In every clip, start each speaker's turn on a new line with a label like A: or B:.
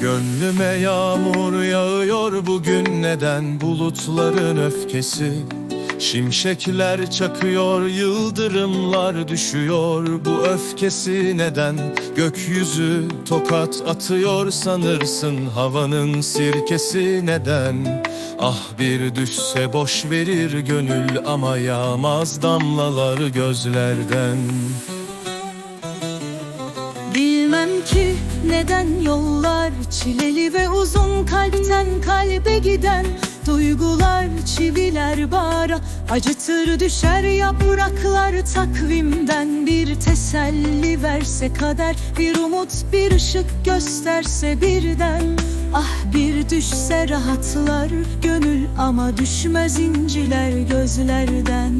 A: Gönlüme yağmur yağıyor bugün neden bulutların öfkesi? Şimşekler çakıyor, yıldırımlar düşüyor. Bu öfkesi neden gökyüzü tokat atıyor sanırsın? Havanın sirkesi neden? Ah bir düşse boş verir gönül ama yağmaz damlalar gözlerden
B: Bilmem ki neden yollar çileli ve uzun kalpten kalbe giden Duygular çiviler bara acıtır düşer yapraklar takvimden. Bir teselli verse kader bir umut bir ışık gösterse birden. Ah bir düşse rahatlar gönül ama düşmez inciler gözlerden.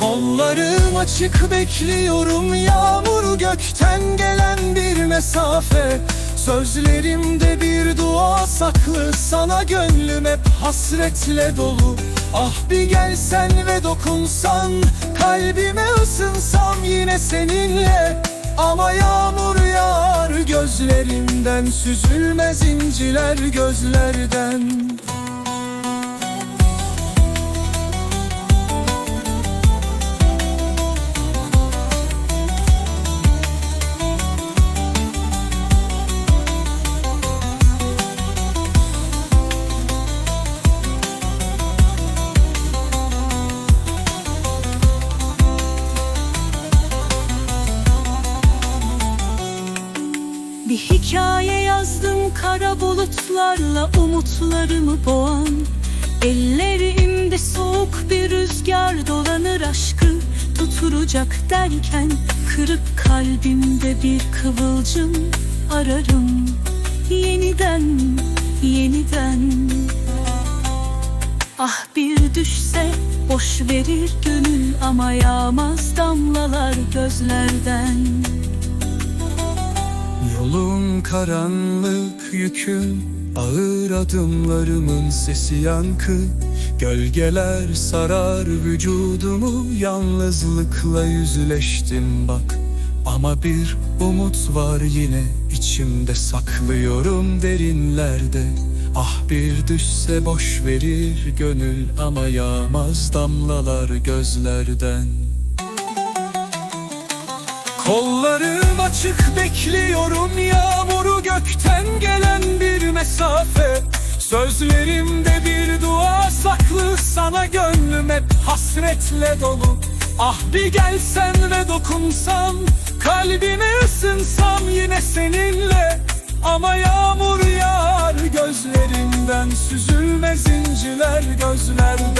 A: Kollarım açık bekliyorum yağmur gökten gelen bir mesafe. Sözlerimde bir dua saklı sana gönlüm hep hasretle dolu. Ah bir gelsen ve dokunsan kalbime ısınsam yine seninle. Ama yağmur yağar gözlerimden süzülmez inciler gözlerden
B: Bir hikaye yazdım kara bulutlarla umutlarımı boğan. Ellerimde soğuk bir rüzgar dolanır aşkı tuturacak derken Kırık kalbimde bir kıvılcım ararım. Yeniden, yeniden. Ah bir düşse boş verir gönül ama yağmaz damlalar gözlerden
A: Yolum karanlık yüküm Ağır adımlarımın sesi yankı. Gölgeler sarar vücudumu Yalnızlıkla yüzleştim bak. Ama bir umut var yine içimde saklıyorum derinlerde. Ah bir düşse boş verir gönül Ama yağmaz damlalar gözlerden Kollarım açık bekliyorum yağmuru. Gökten gelen bir mesafe. Sözlerimde bir dua saklı. Sana gönlüm hep hasretle dolu. Ah bir gelsen ve dokunsam kalbime ısınsam yine seninle. Ama yağmur yağar gözlerimden süzülmez inciler gözlerden